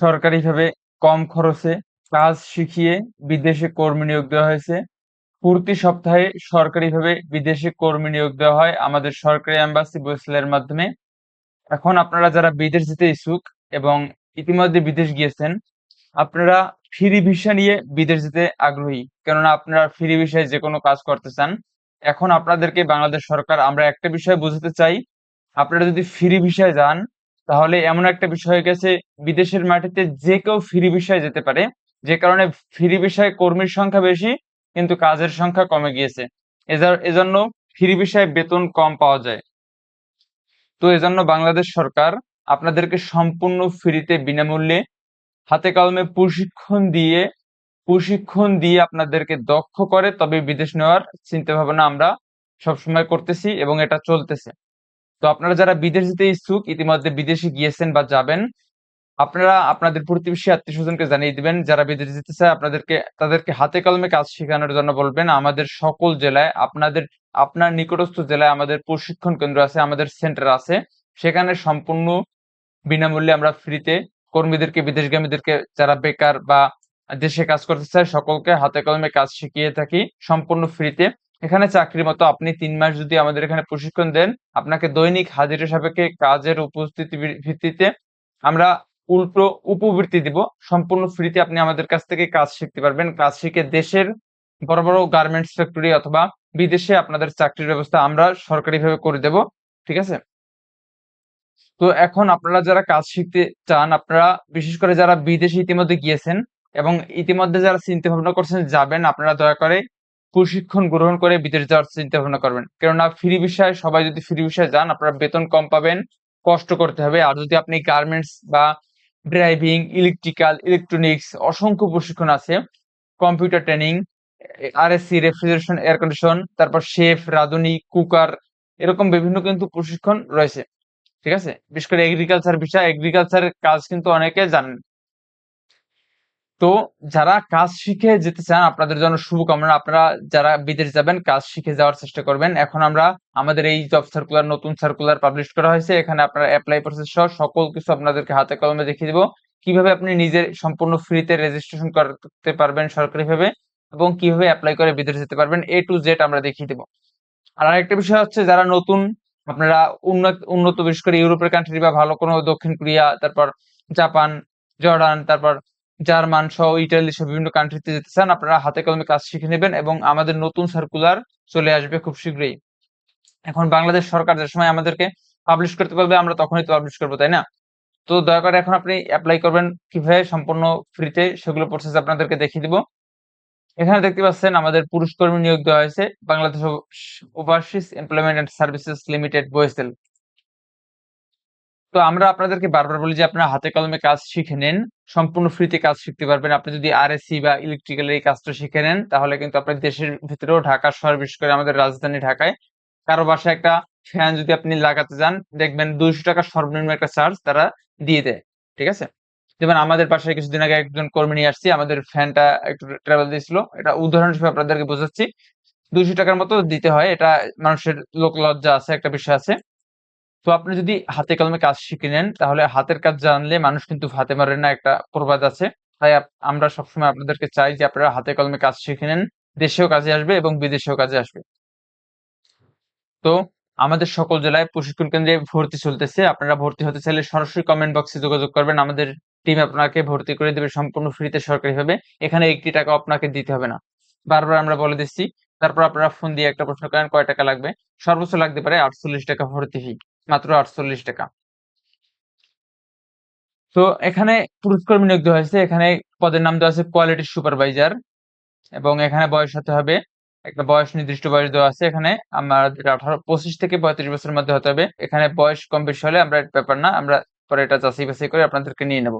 সরকারিভাবে কম খরচে কাজ শিখিয়ে বিদেশে কর্মী নিয়োগ দেওয়া হয়েছে। প্রতি সপ্তাহে সরকারিভাবে বিদেশে কর্মী নিয়োগ দেওয়া হয় আমাদের সরকারি এম্বাসি বরিশালের মাধ্যমে। এখন আপনারা যারা বিদেশ যেতে ইচ্ছুক এবং ইতিমধ্যে বিদেশ গিয়েছেন, আপনারা ফ্রি ভিসা নিয়ে বিদেশ যেতে আগ্রহী, কেননা আপনারা ফ্রি ভিসায় যে কোনো কাজ করতে চান। এখন আপনাদেরকে বাংলাদেশ সরকার, আমরা একটা বিষয় বোঝাতে চাই, আপনারা যদি ফ্রি ভিসায় যান তাহলে এমন একটা বিষয় হয়ে গেছে, বিদেশের মাটিতে যে কেউ ফ্রি বিষয়ে যেতে পারে, যে কারণে ফ্রি ভিসায় কর্মীর সংখ্যা বেশি, কিন্তু কাজের সংখ্যা কমে গিয়েছে। এজা- এজন্য ফ্রি ভিসায় বেতন কম পাওয়া যায়। তো এজন্য বাংলাদেশ সরকার আপনাদেরকে সম্পূর্ণ ফ্রিতে বিনামূল্যে হাতে কলমে প্রশিক্ষণ দিয়ে প্রশিক্ষণ দিয়ে আপনাদেরকে দক্ষ করে, তবে বিদেশ নেওয়ার চিন্তা ভাবনা আমরা সবসময় করতেছি এবং এটা চলতেছে। তো আপনারা যারা বিদেশ যেতে ইচ্ছুক, ইতিমধ্যে বিদেশে গিয়েছেন বা যাবেন, আপনারা আপনাদের প্রতিবেশী আত্মীয় স্বজনকে জানিয়ে দিবেন, যারা বিদেশে যেতে চায়, আপনাদেরকে, তাদেরকে হাতে কলমে কাজ শেখানোর জন্য বলবেন। আমাদের সকল জেলায়, আপনাদের, আপনার নিকটস্থ জেলায় আমাদের প্রশিক্ষণ কেন্দ্র আছে, আমাদের সেন্টার আছে। সেখানে সম্পূর্ণ বিনামূল্যে আমরা ফ্রিতে কর্মীদেরকে, বিদেশগামীদেরকে, যারা বেকার বা দেশে কাজ করতে চায়, সকলকে হাতে কলমে কাজ শিখিয়ে থাকি, সম্পূর্ণ ফ্রিতে। এখানে চাকরির মতো আপনি তিন মাস যদি আমাদের এখানে প্রশিক্ষণ দেন, আপনাকে দৈনিক হাজিরা সাপেক্ষে কাজের উপস্থিতি ভিত্তিতে আমরা উল্টো উপবৃত্তি দিব। সম্পূর্ণ ফ্রিতে আপনি আমাদের কাছ থেকে কাজ শিখতে পারবেন। কাজ শিখে দেশের বড় বড় গার্মেন্টস ফ্যাক্টরি অথবা বিদেশে আপনাদের চাকরির ব্যবস্থা আমরা সরকারিভাবে করে দেব। ঠিক আছে? তো এখন আপনারা যারা কাজ শিখতে চান, আপনারা বিশেষ করে যারা বিদেশে ইতিমধ্যে গিয়েছেন এবং ইতিমধ্যে যারা চিন্তা ভাবনা করছেন, যাবেন, আপনারা দয়া করে প্রশিক্ষণ গ্রহণ করে বিদেশ যাওয়ার চিন্তা ভাবনা করবেন। কেননা ফ্রি বিষয়ে সবাই যদি ফ্রি বিষয়ে যান, আপনারা বেতন কম পাবেন, কষ্ট করতে হবে। আর যদি আপনি গার্মেন্টস বা ড্রাইভিং ইলেকট্রিক্যাল ইলেকট্রনিক্স অসংখ্য প্রশিক্ষণ আছে। Computer training RSC refrigeration air condition তারপর শেফ রাঁধুনি কুকার এরকম বিভিন্ন কিন্তু প্রশিক্ষণ রয়েছে। ঠিক আছে? বিশেষ করে এগ্রিকালচার বিষয় এগ্রিকালচারের কাজ কিন্তু অনেকে জানেন। তো যারা কাজ শিখে যেতে চান, আপনাদের জন্য শুভকামনা। আপনারা যারা বিদেশ যাবেন, কাজ শিখে যাওয়ার চেষ্টা করবেন। এখন আমরা, আমাদের এই জব সার্কুলার নতুন সার্কুলার পাবলিশ করা হয়েছে। এখানে আপনারা অ্যাপ্লাই প্রসেস সহ সকল কিছু আপনাদেরকে হাতে কলমে দেখিয়ে দিব। কীভাবে আপনি নিজের সম্পূর্ণ ফ্রিতে রেজিস্ট্রেশন করতে পারবেন সরকারিভাবে এবং কীভাবে অ্যাপ্লাই করে বিদেশ যেতে পারবেন এ টু জেড আমরা দেখিয়ে দিব। আর আরেকটা বিষয় হচ্ছে, যারা নতুন, আপনারা উন্নত উন্নত বিশেষ করে ইউরোপের কান্ট্রি বা ভালো কোনো দক্ষিণ কোরিয়া, তারপর জাপান, জর্ডান, তারপর জার্মান সহ ইটালি সহ বিভিন্ন কান্ট্রিতে যেতে চান, আপনারা হাতে কলমে কাজ শিখে নেবেন এবং আমাদের নতুন সার্কুলার চলে আসবে খুব শীঘ্রই। এখন বাংলাদেশ সরকার যে সময় আমাদেরকে পাবলিশ করতে বলবে, আমরা তখনই তো পাবলিশ করব, তাই না? তো দয়া করে এখন আপনি অ্যাপ্লাই করবেন কীভাবে, সম্পূর্ণ ফ্রিতে সেগুলো প্রসেস আপনাদেরকে দেখিয়ে দিব। এখানে দেখতে পাচ্ছেন আমাদের পুরুষ কর্মী নিয়োগ দেওয়া হয়েছে, Bangladesh overseas employment and services limited BOESL তো আমরা আপনাদেরকে বারবার বলি যে আপনারা হাতে কলমে কাজ শিখে নেন, সম্পূর্ণ ফ্রিতে কাজ শিখতে পারবেন। আপনি যদি আরএসসি বা ইলেকট্রিক্যাল এই কাজটা শিখে নেন, তাহলে কিন্তু আপনার দেশের ভিতরেও ঢাকা শহর, বিশেষ করে আমাদের রাজধানী ঢাকায়, কারও বাসায় একটা ফ্যান যদি আপনি লাগাতে যান দেখবেন দুইশো টাকা সর্বনিম্ন একটা চার্জ তারা দিয়ে দেয়, ঠিক আছে? যেমন আমাদের পাশে কিছুদিন আগে একজন কর্মী নিয়ে আসছি, আমাদের ফ্যানটা একটু ট্রাভেল দিয়েছিল। এটা উদাহরণ হিসেবে আপনাদেরকে বোঝাচ্ছি। দুইশো টাকার মতো দিতে হয়, এটা মানুষের লোক লজ্জা আছে, একটা বিষয় আছে। তো আপনি যদি হাতে কলমে কাজ শিখে নেন, তাহলে হাতের কাজ জানলে মানুষ কিন্তু হাতে মারে না একটা প্রবাদ আছে। তাই আমরা সবসময় আপনাদেরকে চাই যে আপনারা হাতে কলমে কাজ শিখে নেন, দেশেও কাজে আসবে এবং বিদেশেও কাজে আসবে। তো আমাদের সকল জেলায় প্রশিক্ষণ কেন্দ্রে ভর্তি চলতেছে। আপনারা ভর্তি হতে চাইলে সরাসরি কমেন্ট বক্সে যোগাযোগ করবেন। আমাদের টিম আপনাকে ভর্তি করে দেবে সম্পূর্ণ ফ্রিতে সরকারিভাবে। এখানে একটি টাকা আপনাকে দিতে হবে না। বারবার আমরা বলে দিচ্ছি, তারপর আপনারা ফোন দিয়ে একটা প্রশ্ন করেন, কয় টাকা লাগবে? সর্বোচ্চ লাগতে পারে আটচল্লিশ টাকা ভর্তি ফি মাত্র আটচল্লিশ টাকা। তো এখানে পুরস্কর্মী নিয়োগ দেওয়া হয়েছে। এখানে পদের নাম দেওয়া আছে কোয়ালিটি সুপারভাইজার এবং এখানে বয়স হতে হবে, একটা বয়স নির্দিষ্ট বয়স দেওয়া আছে। এখানে আমার আঠারো, পঁচিশ থেকে পঁয়ত্রিশ বছরের মধ্যে হতে হবে। এখানে বয়স কম বেশি হলে আমরা ব্যাপার না, আমরা পরে এটা যাচাই বাছাই করে আপনাদেরকে নিয়ে নেব।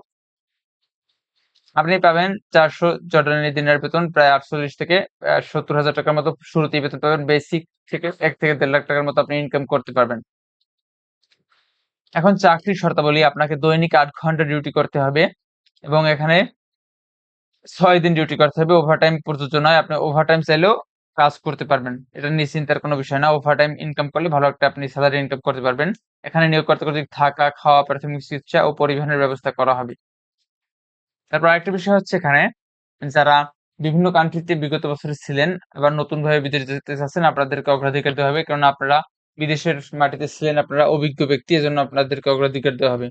আপনি পাবেন চারশো জর্ডানি দিনের বেতন, প্রায় আটচল্লিশ থেকে সত্তর হাজার টাকার মতো শুরুতেই বেতন পাবেন। বেসিক থেকে এক থেকে দেড় লাখ টাকার মতো আপনি ইনকাম করতে পারবেন। এখন চাকরির শর্তাবলী আপনাকে দৈনিক আট ঘণ্টা ডিউটি করতে হবে এবং এখানে ছয় দিন ডিউটি করতে হবে। ওভারটাইম প্রযোজ্য নয়। আপনি ওভারটাইম চাইলেও কাজ করতে পারবেন। এটা নিশ্চিন্তার কোনো বিষয় না। ওভারটাইম ইনকাম করলে ভালো একটা আপনি স্যালারি ইনকাম করতে পারবেন। এখানে নিয়োগ করতে করতে থাকা, খাওয়া, প্রাথমিক চিকিৎসা ও পরিবহনের ব্যবস্থা করা হবে। তারপর আরেকটা বিষয় হচ্ছে এখানে যারা বিভিন্ন কান্ট্রিতে বিগত বছরে ছিলেন, আবার নতুন ভাবে বিদেশ যেতে চাচ্ছেন, আপনাদেরকে অগ্রাধিকার দেওয়া হবে। কারণ আপনারা বিদেশের মাটিতে ছিলেন আপনারা অভিজ্ঞ ব্যক্তি, এজন্য আপনাদেরকে অগ্রাধিকার দেওয়া হবে।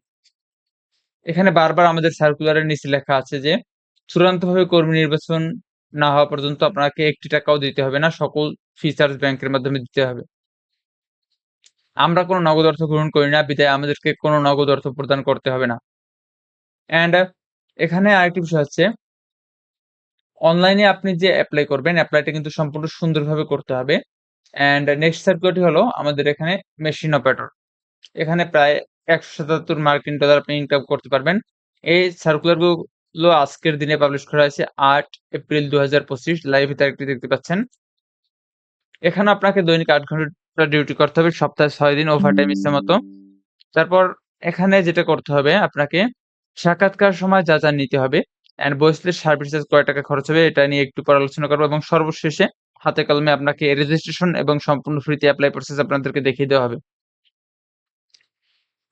এখানে বারবার আমাদের সার্কুলারের নিচে লেখা আছে যে, চূড়ান্তভাবে কর্মী নির্বাচন না হওয়া পর্যন্ত আপনাকে একটি টাকাও দিতে হবে না, সকল ফিচার্স ব্যাংকের মাধ্যমে দিতে হবে। আমরা কোনো নগদ অর্থ গ্রহণ করি না, বিদায় আমাদেরকে কোনো নগদ অর্থ প্রদান করতে হবে না। অ্যান্ড এখানে আরেকটি বিষয় হচ্ছে অনলাইনে আপনি যে অ্যাপ্লাই করবেন অ্যাপ্লাইটা কিন্তু সম্পূর্ণ সুন্দরভাবে করতে হবে। অ্যান্ড নেক্সট সার্কুলারটি হলো আমাদের এখানে মেশিন অপারেটর এখানে প্রায় একশো সাতাত্তর মার্কিন ডলার আপনি ইনকাম করতে পারবেন। এই সার্কুলারগুলো আজকের দিনে পাবলিশ করা হয়েছে আট এপ্রিল দু হাজার পঁচিশ। লাইভ তারিখটি দেখতে পাচ্ছেন। এখানে আপনাকে দৈনিক আট ঘণ্টা ডিউটি করতে হবে, সপ্তাহে ছয় দিন ওভার টাইম ইচ্ছে মতো। তারপর এখানে যেটা করতে হবে, আপনাকে সাক্ষাৎকার সময় যা যা নিতে হবে অ্যান্ড সার্ভিস চার্জ কয় টাকা খরচ হবে, এটা নিয়ে একটু পর আলোচনা করব এবং সর্বশেষে হাতে কলমে আপনাকে রেজিস্ট্রেশন এবং সম্পূর্ণ ফ্রিতে অ্যাপ্লাই প্রসেস আপনাদেরকে দেখিয়ে দেওয়া হবে।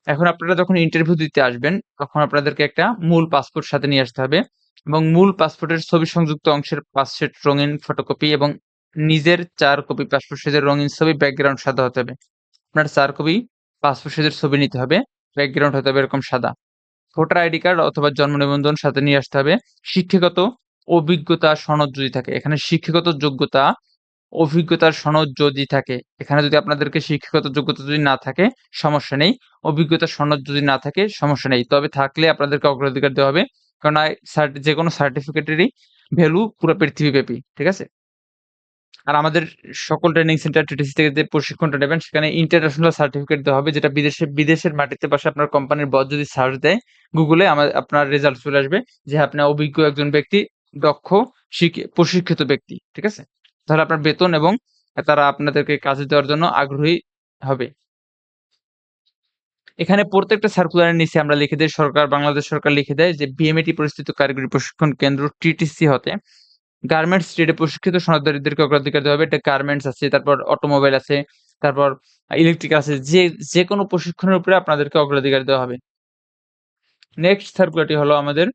এখন আপনারা যখন ইন্টারভিউ দিতে আসবেন, তখন আপনাদেরকে একটা মূল পাসপোর্ট সাথে নিয়ে আসতে হবে এবং মূল পাসপোর্টের ছবি সংযুক্ত অংশের পাঁচ সেট রঙিন ফটোকপি এবং নিজের চার কপি পাসপোর্ট সাইজের রঙিন ছবি ব্যাকগ্রাউন্ড সাদা হতে হবে। আপনার চার কপি পাসপোর্ট সাইজের ছবি নিতে হবে ব্যাকগ্রাউন্ড হতে হবে এরকম সাদা। ভোটার আইডি কার্ড অথবা জন্ম নিবন্ধন সাথে নিয়ে আসতে হবে। শিক্ষাগত অভিজ্ঞতা সনদ যদি থাকে, এখানে শিক্ষাগত যোগ্যতা, অভিজ্ঞতার সনদ যদি থাকে, এখানে যদি আপনাদেরকে শিক্ষাগত যোগ্যতা যদি না থাকে, সমস্যা নেই। অভিজ্ঞতার সনদ যদি না থাকে, সমস্যা নেই। তবে থাকলে আপনাদেরকে অগ্রাধিকার দেওয়া হবে, কারণ যে কোনো সার্টিফিকেটেরই ভ্যালু পুরো পৃথিবীব্যাপী, ঠিক আছে? আর আমাদের সকল ট্রেনিং সেন্টার টিটিসি থেকে যে প্রশিক্ষণটা নেবেন, সেখানে ইন্টারন্যাশনাল সার্টিফিকেট দেওয়া হবে, যেটা বিদেশে, বিদেশের মাটিতে পাশে আপনার কোম্পানির বস যদি সার্চ দেয় গুগলে আমার আপনার রেজাল্ট চলে আসবে যে আপনি অভিজ্ঞ একজন ব্যক্তি দক্ষ প্রশিক্ষিত ব্যক্তি, ঠিক আছে? তাহলে আপনার বেতন এবং তারা আপনাদেরকে কাজে দেওয়ার জন্য আগ্রহী হবে। এখানে প্রত্যেকটা সার্কুলারের নিচে আমরা লিখে দিই, সরকার, বাংলাদেশ সরকার লিখে দেয় যে বিএমএটি পরিস্থিত কারিগরি প্রশিক্ষণ কেন্দ্র টিটিসি হতে। গার্মেন্টস ট্রেডে প্রশিক্ষিত সনদদারীদেরকে অগ্রাধিকার দেওয়া হবে। এটা গার্মেন্টস আছে, তারপর অটোমোবাইল আছে, তারপর ইলেকট্রিক আছে, যে যে কোনো প্রশিক্ষণের উপরে আপনাদেরকে অগ্রাধিকার দেওয়া হবে। নেক্সট সার্কুলারটি হলো আমাদের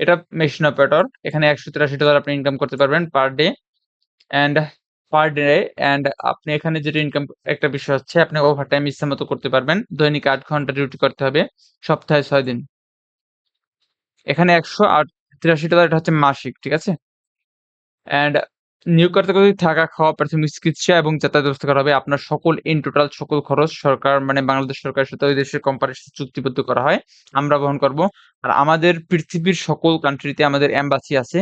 এটা মেশিন অপারেটর এখানে একশো তিরাশি ডলার আপনি ইনকাম করতে পারবেন per day and per day and আপনি এখানে যেটা ইনকাম একটা বিষয় হচ্ছে আপনি ওভার টাইম ইচ্ছা মতো করতে পারবেন। দৈনিক আট ঘণ্টা ডিউটি করতে হবে, সপ্তাহে ছয় দিন। এখানে একশো আট তিরাশি ডলার এটা হচ্ছে মাসিক, ঠিক আছে? অ্যান্ড নিয়োগকর্তা যদি থাকা খাওয়া, প্রাথমিক চিকিৎসা এবং যাতায়াত ব্যবস্থা করা হবে। আপনার সকল ইন টোটাল সকল খরচ সরকার মানে বাংলাদেশ সরকারের সাথে ওই দেশের কোম্পানির সাথে চুক্তিবদ্ধ করা হয়। আমরা বহন করব। আর আমাদের পৃথিবীর সকল কান্ট্রিতে আমাদের এম্বাসি আছে।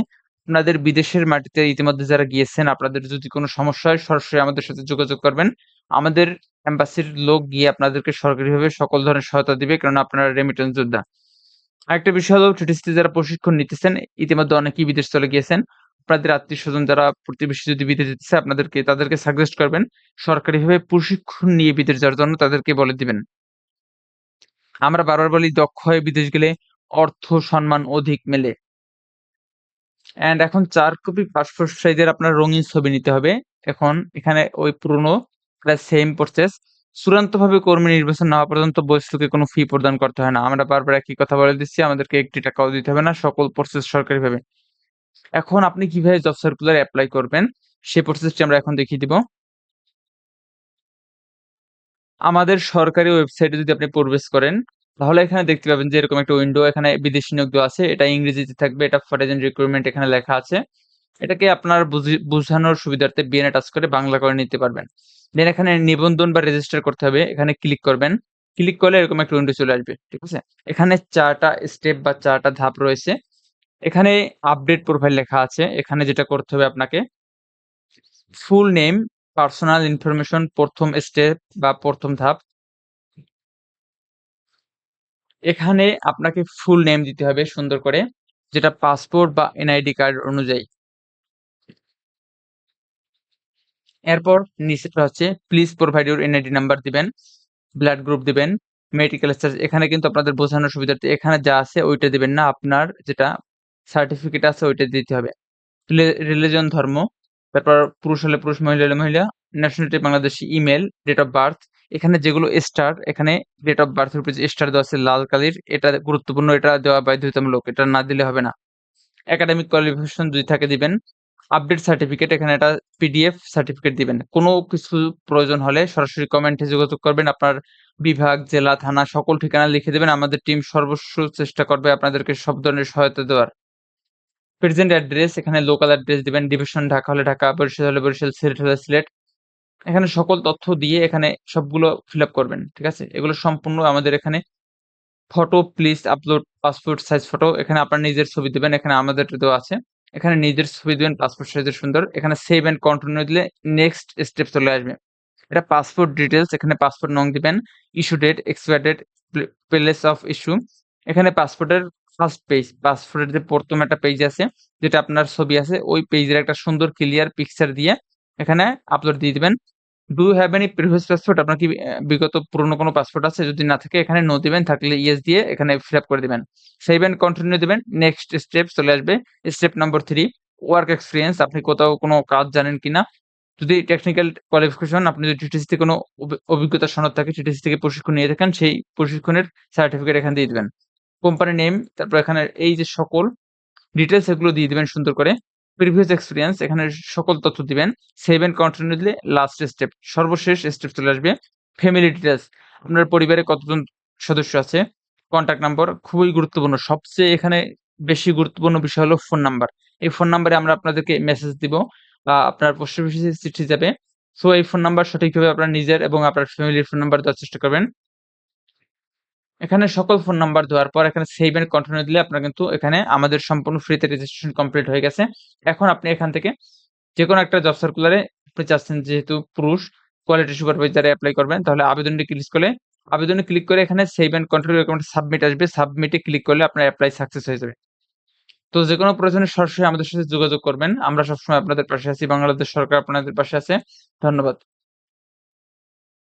আপনাদের বিদেশের মাটিতে ইতিমধ্যে যারা গিয়েছেন, আপনাদের যদি কোনো সমস্যা হয়, সরাসরি আমাদের সাথে যোগাযোগ করবেন। আমাদের এম্বাসির লোক গিয়ে আপনাদেরকে সরকারিভাবে সকল ধরনের সহায়তা দিবে কারণ আপনারা রেমিটেন্স যোদ্ধা। আরেকটা বিষয় হলো টিটিসিতে যারা প্রশিক্ষণ নিতেছেন, ইতিমধ্যে অনেকেই বিদেশ চলে গিয়েছেন। আপনাদের আত্মীয় স্বজন যারা প্রতিবেশী যদি বিদেশ যেতেছে, আপনাদেরকে তাদেরকে সাজেস্ট করবেন, সরকারিভাবে প্রশিক্ষণ নিয়ে বিদেশ যাওয়ার জন্য তাদেরকে বলে দিবেন। আমরা বারবার বলি, দক্ষ হয়ে বিদেশ গেলে অর্থ, সম্মান অধিক মেলে। অ্যান্ড এখন চার কপি পাসপোর্ট সাইজের আপনার রঙিন ছবি নিতে হবে। এখন এখানে ওই পুরনো, প্রায় সেম প্রসেস চূড়ান্তভাবে কর্মী নির্বাচন না হওয়া পর্যন্ত বৈশ্বিকে কোনো ফি প্রদান করতে হয় না। আমরা বারবার একই কথা বলে দিচ্ছি, আমাদেরকে একটি টাকাও দিতে হবে না, সকল প্রসেস সরকারিভাবে। এখন আপনি কীভাবে জব সার্কুলার অ্যাপ্লাই করবেন, সেই প্রসেসটি আমরা এখন দেখিয়ে দিব। আমাদের সরকারি ওয়েবসাইটে যদি আপনি প্রবেশ করেন, তাহলে এখানে দেখতে পাবেন যে এরকম একটা উইন্ডো এখানে বিদেশি নিয়োগ দেওয়া আছে, এটা ইংরেজিতে থাকবে, এটা ফরেন রিক্রুটমেন্ট এখানে লেখা আছে। এটাকে আপনার বোঝানোর সুবিধার্থে বিএনএ টাচ করে বাংলা করে নিতে পারবেন। দেন এখানে নিবন্ধন বা রেজিস্টার করতে হবে, এখানে ক্লিক করবেন। ক্লিক করলে এরকম একটা উইন্ডো চলে আসবে, ঠিক আছে? এখানে চারটা স্টেপ বা চারটা ধাপ রয়েছে। এখানে আপডেট প্রোফাইল লেখা আছে। এখানে যেটা করতে হবে আপনাকে ফুল নেম পার্সোনাল ইনফরমেশন প্রথম স্টেপ বা প্রথম ধাপ। এখানে আপনাকে ফুল নেম দিতে হবে সুন্দর করে, যেটা পাসপোর্ট বা এনআইডি কার্ড অনুযায়ী। এরপর নিচেটা হচ্ছে please provide your NID number দিবেন ব্লাড গ্রুপ দিবেন মেডিকেল স্টাস এখানে কিন্তু আপনাদের বোঝানোর সুবিধার্থে এখানে যা আছে ওইটা দিবেন না, আপনার যেটা সার্টিফিকেট আছে ওইটা দিতে হবে। রিলিজন ধর্ম, তারপর পুরুষ হলে পুরুষ, মহিলা হলে মহিলা nationality Bangladeshi email date of birth এখানে যেগুলো স্টার এখানে ডেট অফ বার্থের উপরে যে স্টার দেওয়া আছে, লাল কালির, এটা গুরুত্বপূর্ণ, এটা দেওয়া বাধ্যতামূলক, এটা না দিলে হবে না। একাডেমিক কোয়ালিফিকেশন যদি থাকে দিবেন আপডেট সার্টিফিকেট এখানে একটা পিডিএফ সার্টিফিকেট দিবেন। কোনো কিছু প্রয়োজন হলে সরাসরি কমেন্টে যোগাযোগ করবেন, আপনার বিভাগ, জেলা, থানা, সকল ঠিকানা লিখে দেবেন, আমাদের টিম সর্বস্ব চেষ্টা করবে আপনাদেরকে সব ধরনের সহায়তা দেওয়ার। প্রেজেন্ট অ্যাড্রেস এখানে লোকাল অ্যাড্রেস দেবেন ডিভিশন ঢাকা হলে ঢাকা, বরিশাল হলে বরিশাল, সিলেট হলে সিলেট। এখানে সকল তথ্য দিয়ে এখানে সবগুলো ফিল আপ করবেন, ঠিক আছে? এগুলো সম্পূর্ণ আমাদের এখানে photo please upload passport size photo এখানে আপনার নিজের ছবি দিবেন, এখানে আমাদের তো আছে। এখানে নিজের ছবি দেবেন পাসপোর্ট সাইজের সুন্দর। এখানে সেভ অ্যান্ড কন্টিনিউ দিলে নেক্সট স্টেপ চলে আসবে। এটা পাসপোর্ট ডিটেলস এখানে পাসপোর্ট নং দিবেন issue date expire date place of issue এখানে পাসপোর্টের ফার্স্ট পেজ পাসপোর্টের যে প্রথম একটা পেজ আছে, যেটা আপনার ছবি আছে, ওই পেজের একটা সুন্দর ক্লিয়ার পিকচার দিয়ে এখানে আপলোড দিয়ে দিবেন। Do have any previous passport আপনার কি বিগত পুরনো কোনো পাসপোর্ট আছে? যদি না থাকে, এখানে নো দিবেন, থাকলে ইয়েস দিয়ে এখানে ফিল আপ করে দিবেন। সেভ এন্ড কন্টিনিউ দিবেন নেক্সট স্টেপ চলে আসবে step number three work experience আপনি কোথাও কোনো কাজ জানেন কিনা? যদি টেকনিক্যাল কোয়ালিফিকেশন আপনি যদি টিটিসি থেকে কোনো অভিজ্ঞতা সনদ থাকে টিটিসি থেকে প্রশিক্ষণ নিয়ে থাকেন, সেই প্রশিক্ষণের সার্টিফিকেট এখানে দিয়ে দিবেন। কোম্পানি নেম তারপর এখানে এই যে সকল ডিটেলস এগুলো দিয়ে দিবেন সুন্দর করে। প্রিভিয়াস এক্সপিরিয়েন্স এখানে সকল তথ্য দিবেন। সেভ এন্ড কন্টিনিউ দিলে লাস্ট স্টেপ সর্বশেষ স্টেপ চলে আসবে। ফ্যামিলি ডিটেলস আপনার পরিবারে কতজন সদস্য আছে? কন্ট্যাক্ট নাম্বার খুবই গুরুত্বপূর্ণ। সবচেয়ে এখানে বেশি গুরুত্বপূর্ণ বিষয় হলো ফোন নাম্বার এই ফোন নাম্বারে আমরা আপনাদেরকে মেসেজ দিব, বা আপনার পোস্ট চিঠি যাবে। সো এই ফোন নাম্বার সঠিকভাবে আপনার নিজের এবং আপনার ফ্যামিলির ফোন নাম্বার দেওয়ার চেষ্টা করবেন। এখানে সকল ফোন নাম্বার দেওয়ার পর এখানে সেভ এন্ড কন্টিনিউ দিলে আপনার কিন্তু এখানে আমাদের সম্পূর্ণ ফ্রিতে রেজিস্ট্রেশন কমপ্লিট হয়ে গেছে। এখন আপনি এখান থেকে যে কোনো একটা জব সার্কুলারে আপনি চাচ্ছেন যেহেতু পুরুষ কোয়ালিটি সুপারভাইজারে অ্যাপ্লাই করবেন, তাহলে আবেদনটি ক্লিক করলে, আবেদনে ক্লিক করে এখানে সেভ কন্টিনিউ রেকমেন্ড সাবমিট আসবে। সাবমিটে ক্লিক করলে আপনার অ্যাপ্লাই সাকসেস হয়ে যাবে। তো যে কোনো প্রয়োজনে সরাসরি আমাদের সাথে যোগাযোগ করবেন। আমরা সবসময় আপনাদের পাশে আছি। বাংলাদেশ সরকার আপনাদের পাশে আছে। ধন্যবাদ।